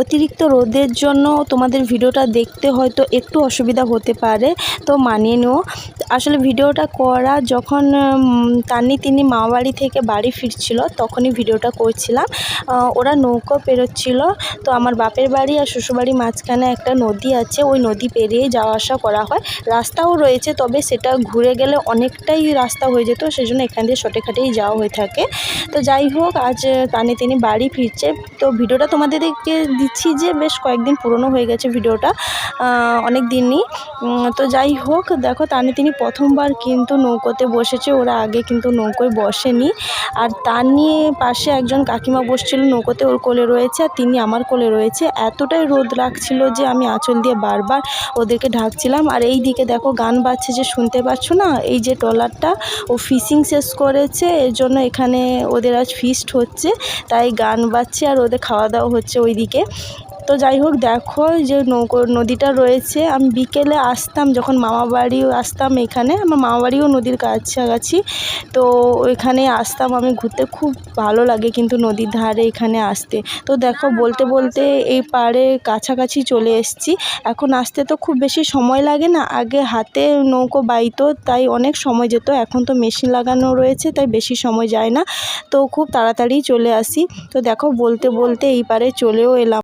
অতিরিক্ত রোদের জন্য তোমাদের ভিডিওটা দেখতে হয়তো একটু অসুবিধা হতে পারে, তো মানিয়ে নিও। আসলে ভিডিওটা করা যখন তানি তিনি মামাবাড়ি থেকে বাড়ি ফিরছিল, তখনই ভিডিওটা করছিলাম। ওরা নৌকো পেরোচ্ছিল, তো আমার বাপের বাড়ি আর শ্বশুরবাড়ির মাঝখানে একটা নদী আছে, ওই নদী পেরিয়ে যাওয়া আসা করা হয়। রাস্তাও রয়েছে, তবে সেটা ঘুরে গেলে অনেকটাই রাস্তা হয়ে যেত সেই জন্য এখান দিয়ে শর্টকাটেই যাওয়া হয়ে থাকে। তো যাই হোক, আজ তানি তিনি বাড়ি ফিরছে, তো ভিডিওটা তোমাদেরকে দিচ্ছি যে বেশ কয়েকদিন পুরনো হয়ে গেছে ভিডিওটা অনেক দিনই। তো যাই হোক, দেখো তানি তিনি প্রথমবার কিন্তু নৌকোতে বসেছে, ওরা আগে কিন্তু নৌকোয় বসেনি। আর তার নিয়ে পাশে একজন কাকিমা বসছিল নৌকোতে, ওর কোলে রয়েছে আর তিনি আমার কোলে রয়েছে। এতটাই রোদ লাগছিল যে আমি আঁচল দিয়ে বারবার ওদেরকে ঢাকছিলাম। আর এই দিকে দেখো গান বাজছে যে শুনতে পাচ্ছ না? এই যে ট্রলারটা, ও ফিশিং শেষ করেছে, এর জন্য এখানে ওদের আজ ফিস্ট হচ্ছে। তাই গান বাজছে আর ওদের খাওয়া দাওয়া হচ্ছে ওইদিকে। তো যাই হোক, দেখো যে নৌকো, নদীটা রয়েছে। আমি বিকেলে আসতাম যখন মামা বাড়িও আসতাম এখানে। আমার মামা বাড়িও নদীর কাছাকাছি। তো ওইখানে আসতাম আমি ঘুরতে। খুব ভালো লাগে কিন্তু নদীর ধারে এখানে আসতে। তো দেখো, বলতে বলতে এই পাড়ে কাছাকাছি চলে এসেছি। এখন আসতে তো খুব বেশি সময় লাগে না। আগে হাতে নৌকো বাইতো, তাই অনেক সময় যেত। এখন তো মেশিন লাগানো রয়েছে, তাই বেশি সময় যায় না। তো খুব তাড়াতাড়ি চলে আসি। তো দেখো, বলতে বলতে এই পারে চলেও এলাম।